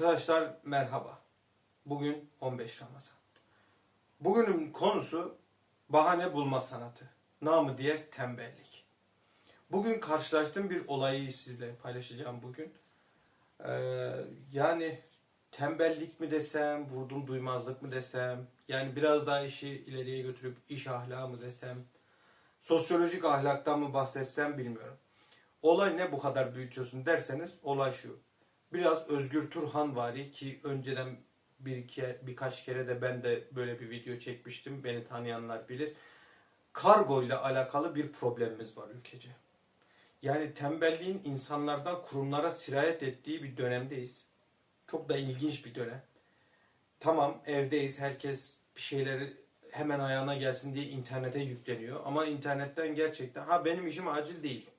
Arkadaşlar merhaba. Bugün 15 Ramazan. Bugünün konusu bahane bulma sanatı. Namı diğer tembellik. Bugün karşılaştığım bir olayı sizle paylaşacağım bugün. Ee, yani tembellik mi desem, vurdum duymazlık mı desem, yani biraz daha işi ileriye götürüp iş ahlakı mı desem, sosyolojik ahlaktan mı bahsetsem bilmiyorum. Olay ne bu kadar büyütüyorsun derseniz olay şu. Biraz Özgür Turhan vari ki önceden bir iki, birkaç kere de ben de böyle bir video çekmiştim. Beni tanıyanlar bilir. Kargo ile alakalı bir problemimiz var ülkece. Yani tembelliğin insanlardan kurumlara sirayet ettiği bir dönemdeyiz. Çok da ilginç bir dönem. Tamam evdeyiz herkes bir şeyleri hemen ayağına gelsin diye internete yükleniyor. Ama internetten gerçekten ha benim işim acil değil.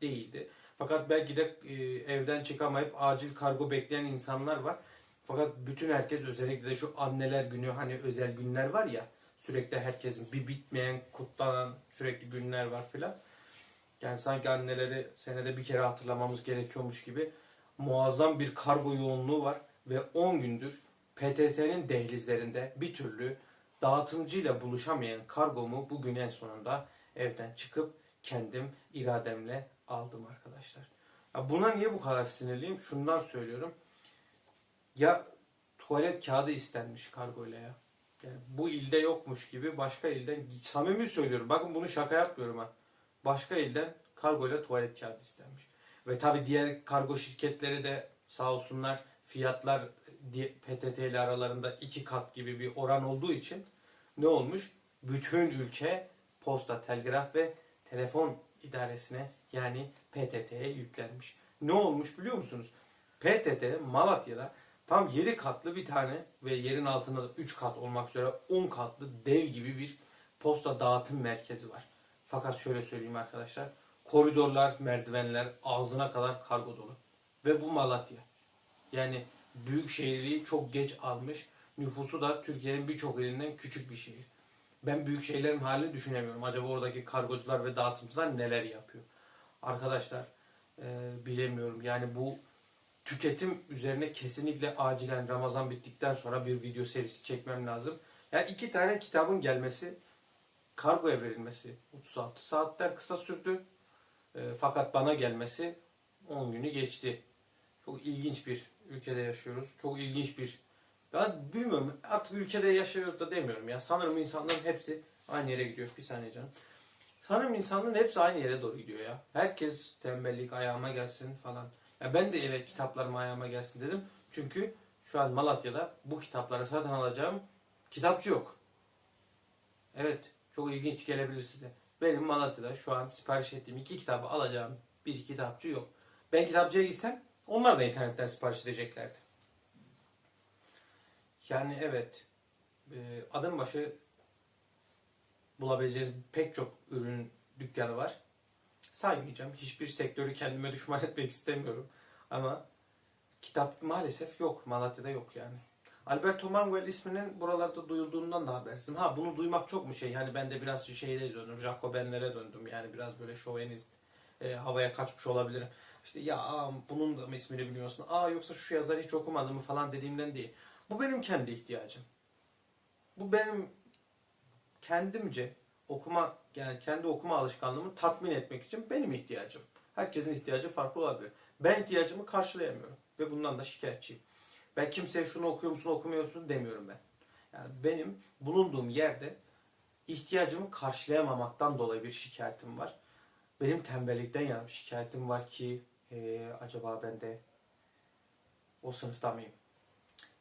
Değildi. Fakat belki de e, evden çıkamayıp acil kargo bekleyen insanlar var. Fakat bütün herkes özellikle de şu anneler günü hani özel günler var ya sürekli herkesin bir bitmeyen kutlanan sürekli günler var filan. Yani sanki anneleri senede bir kere hatırlamamız gerekiyormuş gibi muazzam bir kargo yoğunluğu var ve 10 gündür PTT'nin dehlizlerinde bir türlü dağıtımcıyla buluşamayan kargomu bugün en sonunda evden çıkıp kendim irademle aldım arkadaşlar. Ya buna niye bu kadar sinirliyim? Şundan söylüyorum. Ya tuvalet kağıdı istenmiş kargoyla ya. Yani bu ilde yokmuş gibi başka ilden samimi söylüyorum. Bakın bunu şaka yapmıyorum ha. Başka ilden kargoyla tuvalet kağıdı istenmiş. Ve tabi diğer kargo şirketleri de sağ olsunlar fiyatlar PTT ile aralarında iki kat gibi bir oran olduğu için ne olmuş? Bütün ülke posta, telgraf ve telefon idaresine yani PTT'ye yüklenmiş. Ne olmuş biliyor musunuz? PTT Malatya'da tam 7 katlı bir tane ve yerin altında da 3 kat olmak üzere 10 katlı dev gibi bir posta dağıtım merkezi var. Fakat şöyle söyleyeyim arkadaşlar. Koridorlar, merdivenler ağzına kadar kargo dolu. Ve bu Malatya. Yani büyük şehirliği çok geç almış. Nüfusu da Türkiye'nin birçok ilinden küçük bir şehir. Ben büyük şehirlerin halini düşünemiyorum. Acaba oradaki kargocular ve dağıtımcılar neler yapıyor? Arkadaşlar e, bilemiyorum. Yani bu tüketim üzerine kesinlikle acilen Ramazan bittikten sonra bir video serisi çekmem lazım. Yani iki tane kitabın gelmesi, kargoya verilmesi 36 saatler kısa sürdü. E, fakat bana gelmesi 10 günü geçti. Çok ilginç bir ülkede yaşıyoruz. Çok ilginç bir ben bilmiyorum artık ülkede yaşıyoruz da demiyorum ya. Sanırım insanların hepsi aynı yere gidiyor. Bir saniye canım. Sanırım insanların hepsi aynı yere doğru gidiyor ya. Herkes tembellik ayağıma gelsin falan. Ya ben de evet kitaplarım ayağıma gelsin dedim. Çünkü şu an Malatya'da bu kitapları satın alacağım kitapçı yok. Evet çok ilginç gelebilir size. Benim Malatya'da şu an sipariş ettiğim iki kitabı alacağım bir kitapçı yok. Ben kitapçıya gitsem onlar da internetten sipariş edeceklerdi. Yani evet e, adım başı bulabileceğiniz pek çok ürün dükkanı var. Saymayacağım. Hiçbir sektörü kendime düşman etmek istemiyorum. Ama kitap maalesef yok. Malatya'da yok yani. Alberto Manguel isminin buralarda duyulduğundan da habersizim. Ha bunu duymak çok mu şey? Hani ben de biraz şeyde döndüm. Jacobenlere döndüm. Yani biraz böyle şovenist e, havaya kaçmış olabilirim. İşte ya aa, bunun da mı ismini bilmiyorsun? Aa yoksa şu yazarı hiç okumadın mı falan dediğimden değil. Bu benim kendi ihtiyacım. Bu benim kendimce okuma yani kendi okuma alışkanlığımı tatmin etmek için benim ihtiyacım. Herkesin ihtiyacı farklı olabilir. Ben ihtiyacımı karşılayamıyorum ve bundan da şikayetçiyim. Ben kimseye şunu okuyor musun okumuyor musun demiyorum ben. Yani benim bulunduğum yerde ihtiyacımı karşılayamamaktan dolayı bir şikayetim var. Benim tembellikten yana bir şikayetim var ki eee, acaba ben de o sınıfta mıyım?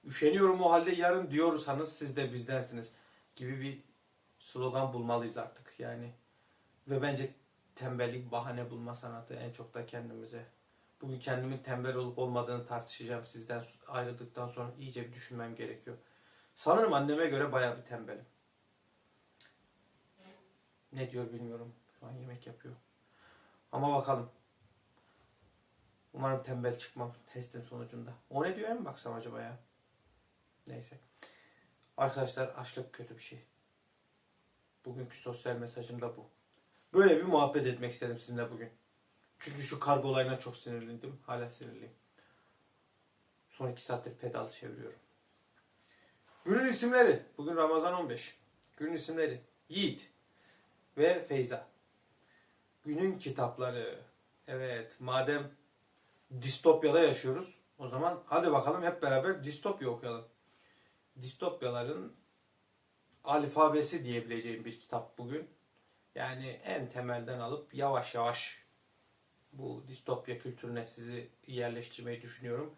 Üşeniyorum o halde yarın diyorsanız siz de bizdensiniz gibi bir slogan bulmalıyız artık yani. Ve bence tembellik bahane bulma sanatı en çok da kendimize. Bugün kendimin tembel olup olmadığını tartışacağım sizden ayrıldıktan sonra iyice bir düşünmem gerekiyor. Sanırım anneme göre bayağı bir tembelim. Ne diyor bilmiyorum. Şu an yemek yapıyor. Ama bakalım. Umarım tembel çıkmam testin sonucunda. O ne diyor en baksam acaba ya? Neyse. Arkadaşlar açlık kötü bir şey. Bugünkü sosyal mesajım da bu. Böyle bir muhabbet etmek istedim sizinle bugün. Çünkü şu kargo olayına çok sinirlendim. Hala sinirliyim. Son iki saattir pedal çeviriyorum. Günün isimleri. Bugün Ramazan 15. Günün isimleri. Yiğit ve Feyza. Günün kitapları. Evet madem distopyada yaşıyoruz o zaman hadi bakalım hep beraber distopya okuyalım. Distopyaların alfabesi diyebileceğim bir kitap bugün. Yani en temelden alıp yavaş yavaş bu distopya kültürüne sizi yerleştirmeyi düşünüyorum.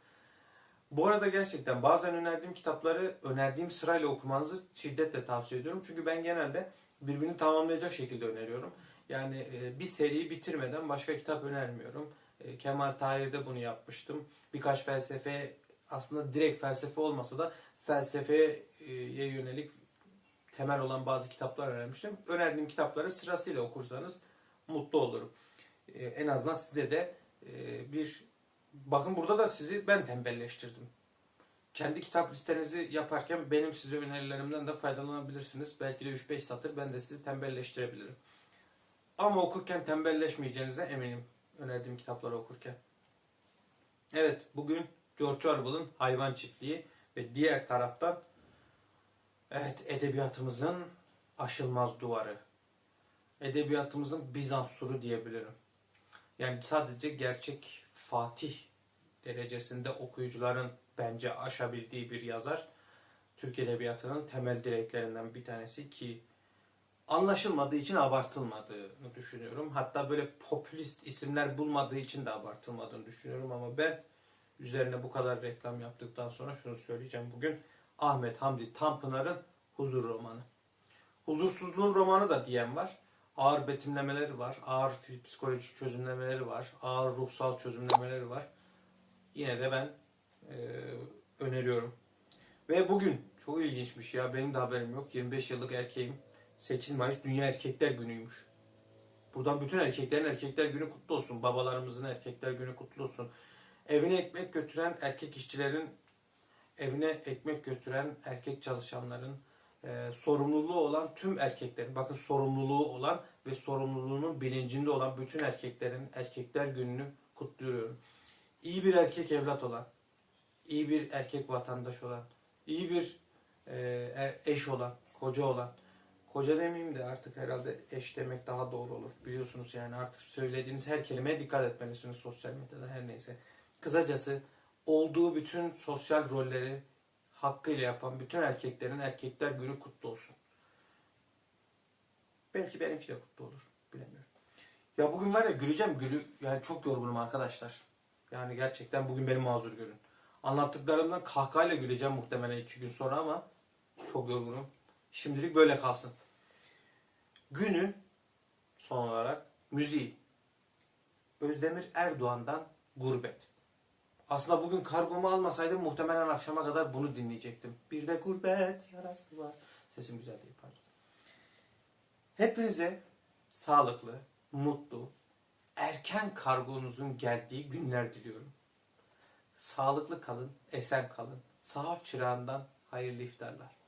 Bu arada gerçekten bazen önerdiğim kitapları önerdiğim sırayla okumanızı şiddetle tavsiye ediyorum. Çünkü ben genelde birbirini tamamlayacak şekilde öneriyorum. Yani e, bir seriyi bitirmeden başka kitap önermiyorum. E, Kemal Tahir'de bunu yapmıştım. Birkaç felsefe aslında direkt felsefe olmasa da felsefeye yönelik temel olan bazı kitaplar önermiştim. Önerdiğim kitapları sırasıyla okursanız mutlu olurum. E, En azından size de e, bir bakın burada da sizi ben tembelleştirdim. Kendi kitap listenizi yaparken benim size önerilerimden de faydalanabilirsiniz. Belki de 3-5 satır ben de sizi tembelleştirebilirim. Ama okurken tembelleşmeyeceğinize eminim. Önerdiğim kitapları okurken. Evet bugün George Orwell'ın Hayvan Çiftliği ve diğer taraftan evet edebiyatımızın aşılmaz duvarı. Edebiyatımızın Bizans suru diyebilirim. Yani sadece gerçek Fatih derecesinde okuyucuların bence aşabildiği bir yazar. Türk Edebiyatı'nın temel direklerinden bir tanesi ki anlaşılmadığı için abartılmadığını düşünüyorum. Hatta böyle popülist isimler bulmadığı için de abartılmadığını düşünüyorum ama ben üzerine bu kadar reklam yaptıktan sonra şunu söyleyeceğim bugün. Ahmet Hamdi Tanpınar'ın Huzur romanı. Huzursuzluğun romanı da diyen var. Ağır betimlemeleri var. Ağır psikolojik çözümlemeleri var. Ağır ruhsal çözümlemeleri var. Yine de ben e, öneriyorum. Ve bugün çok ilginçmiş ya benim de haberim yok. 25 yıllık erkeğim. 8 Mayıs Dünya Erkekler Günü'ymüş. Buradan bütün erkeklerin Erkekler Günü kutlu olsun. Babalarımızın Erkekler Günü kutlu olsun. Evine ekmek götüren erkek işçilerin, evine ekmek götüren erkek çalışanların, e, sorumluluğu olan tüm erkeklerin, bakın sorumluluğu olan ve sorumluluğunun bilincinde olan bütün erkeklerin Erkekler Günü'nü kutluyorum. İyi bir erkek evlat olan, iyi bir erkek vatandaş olan, iyi bir e, e- eş olan, koca olan, koca demeyeyim de artık herhalde eş demek daha doğru olur. Biliyorsunuz yani artık söylediğiniz her kelimeye dikkat etmelisiniz sosyal medyada her neyse. Kısacası olduğu bütün sosyal rolleri hakkıyla yapan bütün erkeklerin erkekler günü kutlu olsun. Belki benimki de kutlu olur. Bilemiyorum. Ya bugün var ya güleceğim gülü yani çok yorgunum arkadaşlar. Yani gerçekten bugün beni mazur görün. Anlattıklarımdan kahkahayla güleceğim muhtemelen iki gün sonra ama çok yorgunum. Şimdilik böyle kalsın. Günü son olarak müziği. Özdemir Erdoğan'dan Gurbet. Aslında bugün kargomu almasaydım muhtemelen akşama kadar bunu dinleyecektim. Bir de gurbet yarası var. Sesim güzel değil pardon. Hepinize sağlıklı, mutlu, erken kargonuzun geldiği günler diliyorum. Sağlıklı kalın, esen kalın. Sahaf çırağından hayırlı iftarlar.